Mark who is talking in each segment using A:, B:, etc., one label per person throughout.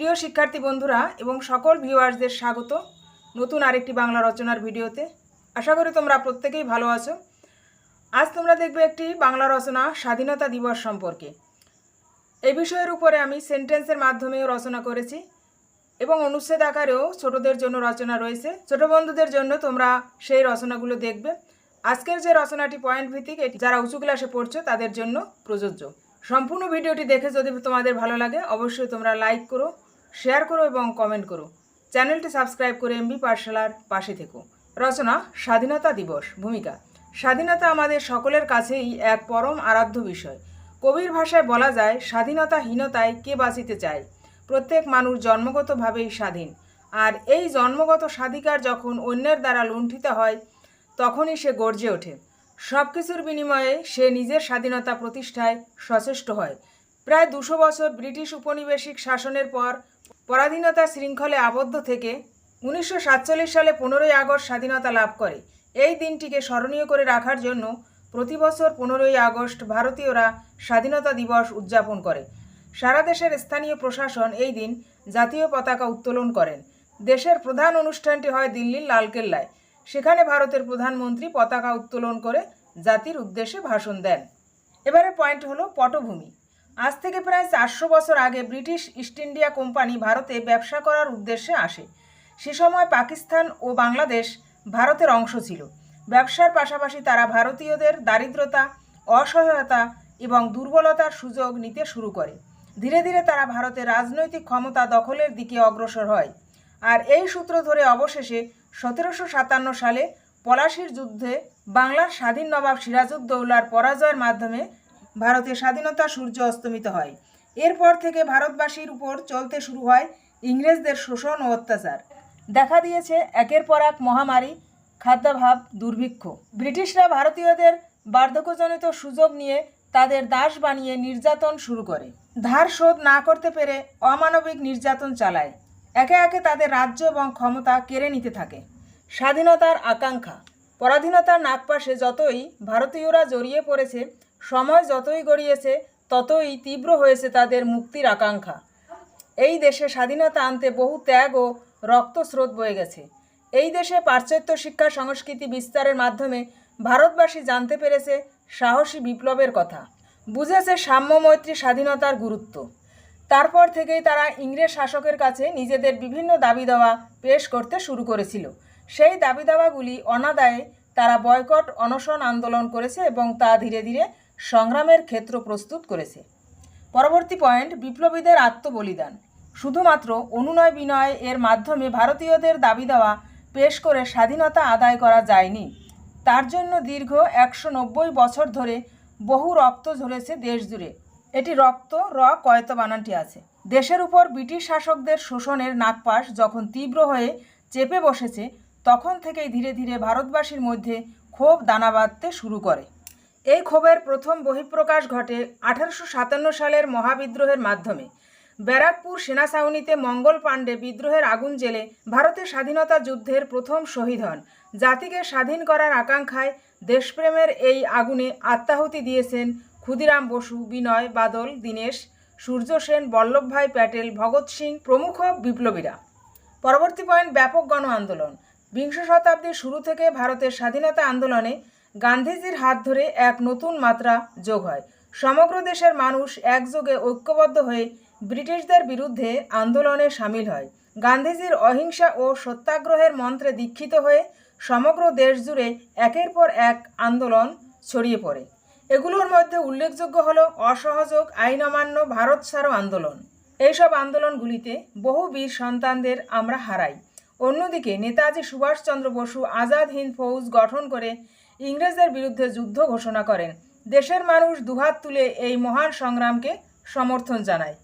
A: প্রিয় শিক্ষার্থী বন্ধুরা এবং সকল ভিউয়ার্সদের স্বাগত নতুন আরেকটি বাংলা রচনার ভিডিওতে। আশা করি তোমরা প্রত্যেকেই ভালো আছো। আজ তোমরা দেখবে একটি বাংলা রচনা স্বাধীনতা দিবস সম্পর্কে। এই বিষয়ের উপরে আমি সেন্টেন্সের মাধ্যমেও রচনা করেছি এবং অনুচ্ছেদ আকারেও ছোটদের জন্য রচনা রয়েছে। ছোট বন্ধুদের জন্য তোমরা সেই রচনাগুলো দেখবে। আজকের যে রচনাটি পয়েন্ট ভিত্তিক, এটি যারা উঁচু ক্লাসে পড়ছো, তাদের জন্য প্রযোজ্য। সম্পূর্ণ ভিডিওটি দেখে যদি তোমাদের ভালো লাগে, অবশ্যই তোমরা লাইক করো। শেয়ার করো এবং কমেন্ট করো। চ্যানেলটি সাবস্ক্রাইব করে এমবি পাঠশালার পাশে থেকো। রচনা, স্বাধীনতা দিবস, ভূমিকা। স্বাধীনতা আমাদের সকলের কাছেই এক পরম আরাধ্য বিষয়। কবির ভাষায় বলা যায়, স্বাধীনতাহীনতায় কে বাঁচিতে চায়? প্রত্যেক মানুষ জন্মগতভাবেই স্বাধীন। আর এই জন্মগত স্বাধিকার যখন অন্যের দ্বারা লুণ্ঠিত হয়, তখনই সে গর্জে ওঠে। সব কিছুর বিনিময়ে সে নিজের স্বাধীনতা প্রতিষ্ঠায় সচেষ্ট হয়। প্রায় দুশো বছর ব্রিটিশ উপনিবেশিক শাসনের পর পরাধীনতা শৃঙ্খলে আবদ্ধ থেকে উনিশশো সাতচল্লিশ সালে পনেরোই আগস্ট স্বাধীনতা লাভ করে। এই দিনটিকে স্মরণীয় করে রাখার জন্য প্রতি বছর পনেরোই আগস্ট ভারতীয়রা স্বাধীনতা দিবস উদযাপন করে। সারা দেশের স্থানীয় প্রশাসন এই দিন জাতীয় পতাকা উত্তোলন করেন। দেশের প্রধান অনুষ্ঠানটি হয় দিল্লির লালকেল্লায়। সেখানে ভারতের প্রধানমন্ত্রী পতাকা উত্তোলন করে জাতির উদ্দেশ্যে ভাষণ দেন। এবারে পয়েন্ট হলো পটভূমি। আজ থেকে প্রায় চারশো বছর আগে ব্রিটিশ ইস্ট ইন্ডিয়া কোম্পানি ভারতে ব্যবসা করার উদ্দেশ্যে আসে। সে সময় পাকিস্তান ও বাংলাদেশ ভারতের অংশ ছিল। ব্যবসার পাশাপাশি তারা ভারতীয়দের দারিদ্রতা, অসহায়তা এবং দুর্বলতার সুযোগ নিতে শুরু করে। ধীরে ধীরে তারা ভারতের রাজনৈতিক ক্ষমতা দখলের দিকে অগ্রসর হয়। আর এই সূত্র ধরে অবশেষে সতেরোশো সাতান্ন সালে পলাশির যুদ্ধে বাংলার স্বাধীন নবাব সিরাজউদ্দৌলার পরাজয়ের মাধ্যমে ভারতের স্বাধীনতা সূর্য অস্তমিত হয়। এরপর থেকে ভারতবাসীর উপর চলতে শুরু হয় ইংরেজদের শোষণ ও অত্যাচার। দেখা দিয়েছে একের পর এক মহামারী, খাদ্যাভাব দুর্ভিক্ষ। ব্রিটিশরা ভারতীয়দের বার্ধক্যজনিত সুযোগ নিয়ে তাদের দাস বানিয়ে নির্যাতন শুরু করে। ধার শোধ না করতে পেরে অমানবিক নির্যাতন চালায়। একে একে তাদের রাজ্য এবং ক্ষমতা কেড়ে নিতে থাকে। স্বাধীনতার আকাঙ্ক্ষা। পরাধীনতার নাগপাশে যতই ভারতীয়রা জড়িয়ে পড়েছে সময় যতই গড়িয়েছে, ততই তীব্র হয়েছে তাদের মুক্তির আকাঙ্ক্ষা। এই দেশে স্বাধীনতা আনতে বহু ত্যাগ ও রক্তস্রোত বয়ে গেছে। এই দেশে পাশ্চাত্য শিক্ষা, সংস্কৃতি বিস্তারের মাধ্যমে ভারতবাসী জানতে পেরেছে সাহসী বিপ্লবের কথা। বুঝেছে সাম্য মৈত্রী স্বাধীনতার গুরুত্ব। তারপর থেকেই তারা ইংরেজ শাসকের কাছে নিজেদের বিভিন্ন দাবি দাওয়া পেশ করতে শুরু করেছিল। সেই দাবি দাওয়াগুলি অনাদায়ে তারা বয়কট, অনশন আন্দোলন করেছে এবং তা ধীরে ধীরে সংগ্রামের ক্ষেত্র প্রস্তুত করেছে। পরবর্তী পয়েন্ট, বিপ্লবীদের আত্মবলিদান। শুধুমাত্র অনুনয় বিনয় এর মাধ্যমে ভারতীয়দের দাবি দেওয়া, পেশ করে স্বাধীনতা আদায় করা যায়নি। তার জন্য দীর্ঘ একশো নব্বই বছর ধরে বহু রক্ত ঝরেছে দেশ জুড়ে। এটি রক্ত, র, কয়ত বানানটি আছে। দেশের উপর ব্রিটিশ শাসকদের শোষণের নাগপাশ যখন তীব্র হয়ে চেপে বসেছে, তখন থেকেই ধীরে ধীরে ভারতবাসীর মধ্যে ক্ষোভ দানা বাঁধতে শুরু করে। এই ক্ষোভের প্রথম বহিঃপ্রকাশ ঘটে আঠারোশো সাতান্ন সালের মহাবিদ্রোহের মাধ্যমে। ব্যারাকপুর সেনা ছাউনিতে মঙ্গল পাণ্ডে বিদ্রোহের আগুন জেলে ভারতের স্বাধীনতা যুদ্ধের প্রথম শহীদ হন। জাতিকে স্বাধীন করার আকাঙ্ক্ষায় দেশপ্রেমের এই আগুনে আত্মাহুতি দিয়েছেন ক্ষুদিরাম বসু, বিনয় বাদল, দীনেশ, সূর্য সেন, বল্লভভাই প্যাটেল, ভগৎ সিং প্রমুখ বিপ্লবীরা। পরবর্তী পয়েন্ট, ব্যাপক গণ আন্দোলন। বিংশ শতাব্দীর শুরু থেকে ভারতের স্বাধীনতা আন্দোলনে গান্ধীজির হাত ধরে এক নতুন মাত্রা যোগ হয়। সমগ্র দেশের মানুষ একযোগে ঐক্যবদ্ধ হয়ে ব্রিটিশদের বিরুদ্ধে আন্দোলনে সামিল হয়। গান্ধীজির অহিংসা ও সত্যাগ্রহের মন্ত্রে দীক্ষিত হয়ে সমগ্র দেশ জুড়ে একের পর এক আন্দোলন ছড়িয়ে পড়ে। এগুলোর মধ্যে উল্লেখযোগ্য হল অসহযোগ আইন অমান্য ভারত ছাড়ো আন্দোলন। এইসব আন্দোলনগুলিতে বহু বীর সন্তানদের আমরা হারাই। অন্যদিকে নেতাজি সুভাষচন্দ্র বসু, আজাদ হিন্দ ফৌজ গঠন করে ইংরেজদের বিরুদ্ধে যুদ্ধ ঘোষণা করেন। দেশের মানুষ দুহাত তুলে এই মহান সংগ্রামকে সমর্থন জানায়।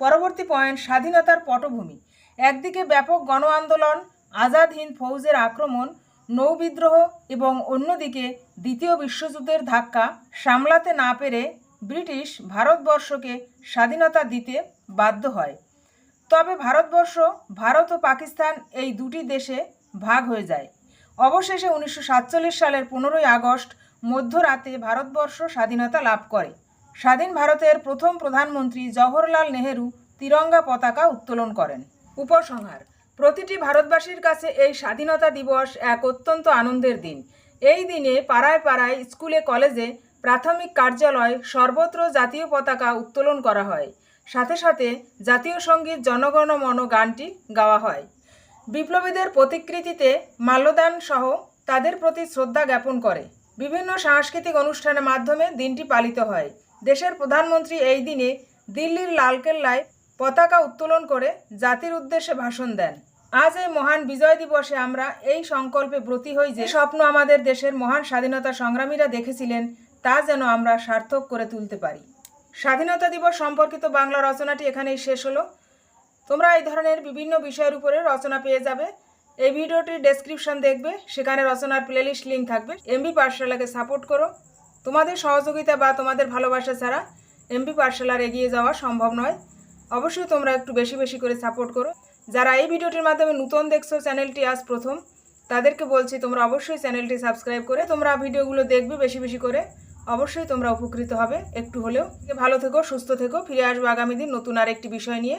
A: পরবর্তী পয়েন্ট, স্বাধীনতার পটভূমি। একদিকে ব্যাপক গণ আন্দোলন আজাদ হিন্দ ফৌজের আক্রমণ নৌবিদ্রোহ এবং অন্যদিকে দ্বিতীয় বিশ্বযুদ্ধের ধাক্কা সামলাতে না পেরে ব্রিটিশ ভারতবর্ষকে স্বাধীনতা দিতে বাধ্য হয়। তবে ভারতবর্ষ, ভারত ও পাকিস্তান এই দুটি দেশে ভাগ হয়ে যায়। অবশেষে উনিশশো সাতচল্লিশ সালের পনেরোই আগস্ট মধ্যরাতে ভারতবর্ষ স্বাধীনতা লাভ করে। স্বাধীন ভারতের প্রথম প্রধানমন্ত্রী জওহরলাল নেহেরু তিরঙ্গা পতাকা উত্তোলন করেন। উপসংহার, প্রতিটি ভারতবাসীর কাছে এই স্বাধীনতা দিবস এক অত্যন্ত আনন্দের দিন। এই দিনে পাড়ায় পাড়ায়, স্কুলে কলেজে প্রাথমিক কার্যালয় সর্বত্র জাতীয় পতাকা উত্তোলন করা হয়। সাথে সাথে জাতীয় সংগীত জনগণমন গানটি গাওয়া হয়। বিপ্লবীদের প্রতিকৃতিতে মাল্যদান সহ তাদের প্রতি শ্রদ্ধা জ্ঞাপন করে। বিভিন্ন সাংস্কৃতিক অনুষ্ঠানের মাধ্যমে দিনটি পালিত হয়। দেশের প্রধানমন্ত্রী এই দিনে দিল্লির লালকেল্লায় পতাকা উত্তোলন করে জাতির উদ্দেশ্যে ভাষণ দেন। আজ এই মহান বিজয় দিবসে আমরা এই সংকল্পে ব্রতী হই যে স্বপ্ন আমাদের দেশের মহান স্বাধীনতা সংগ্রামীরা দেখেছিলেন, তা যেন আমরা সার্থক করে তুলতে পারি। স্বাধীনতা দিবস সম্পর্কিত বাংলা রচনাটি এখানেই শেষ হলো। তোমরা এই ধরনের বিভিন্ন বিষয়ের উপরে রচনা পেয়ে যাবে। এই ভিডিওটির ডেসক্রিপশন দেখবে, সেখানে রচনার প্লেলিস্ট লিঙ্ক থাকবে। এমবি পাঠশালাকে সাপোর্ট করো। তোমাদের সহযোগিতা বা তোমাদের ভালোবাসা ছাড়া এমবি পাঠশালার এগিয়ে যাওয়া সম্ভব নয়। অবশ্যই তোমরা একটু বেশি বেশি করে সাপোর্ট করো। যারা এই ভিডিওটির মাধ্যমে নতুন দেখছ, চ্যানেলটি আজ প্রথম, তাদেরকে বলছি তোমরা অবশ্যই চ্যানেলটি সাবস্ক্রাইব করে তোমরা ভিডিওগুলো দেখবে বেশি বেশি করে। অবশ্যই তোমরা উপকৃত হবে। একটু হলেও ভালো থেকো, সুস্থ থেকো। ফিরে আসব আগামী দিন নতুন আর একটি বিষয় নিয়ে।